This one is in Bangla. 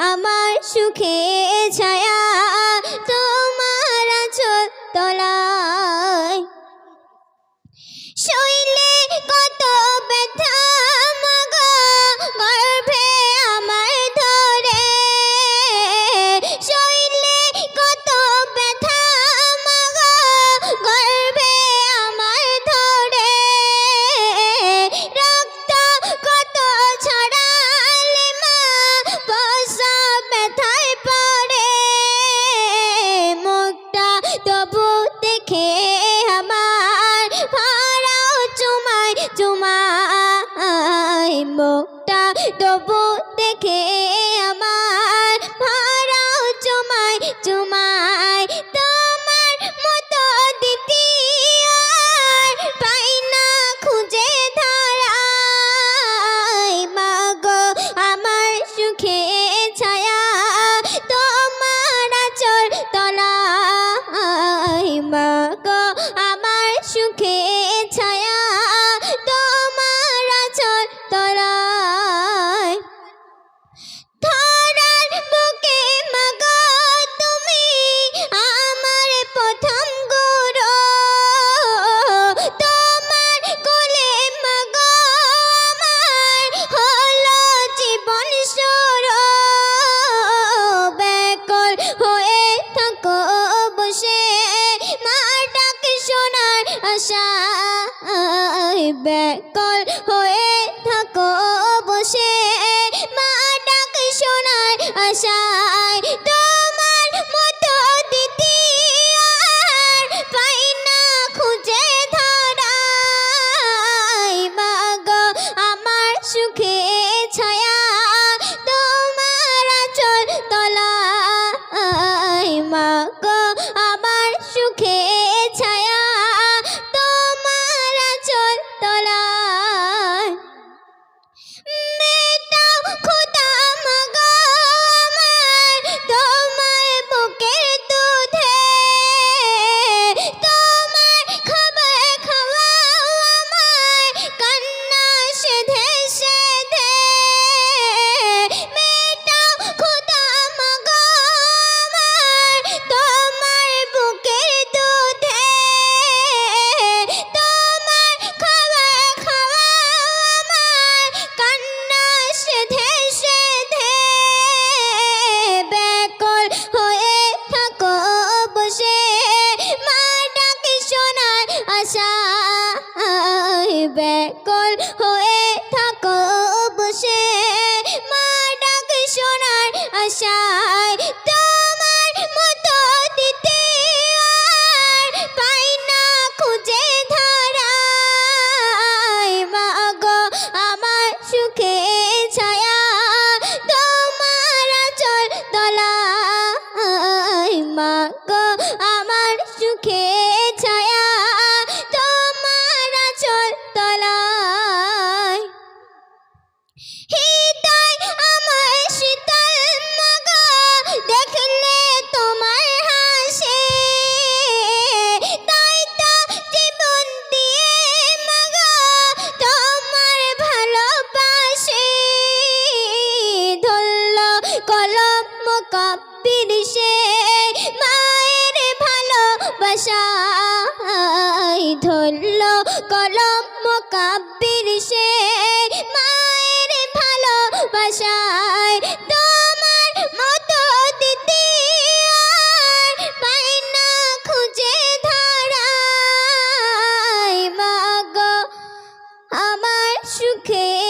আমার সুখে ছায়া চুমাই মুখটা তবু দেখে আশায় ব্যাকল হয়ে থাকো। কল হয়ে থাকো বসে। মা ডাক শোনার আশায় তোমার মতো দিতে পাই না খুঁজে ধারায়। মা গো, আমার সুখে ছায়া তোমার চল দলা মা গো, আমার সুখে কলম মকাব্বির সে মায়ের ভালোবাসাই ধরল কলম মকাব্বির সে মায়ের ভালোবাসাই তোমার মতো দিদি পাই না খুঁজে ধরায়। মাগ আমার সুখে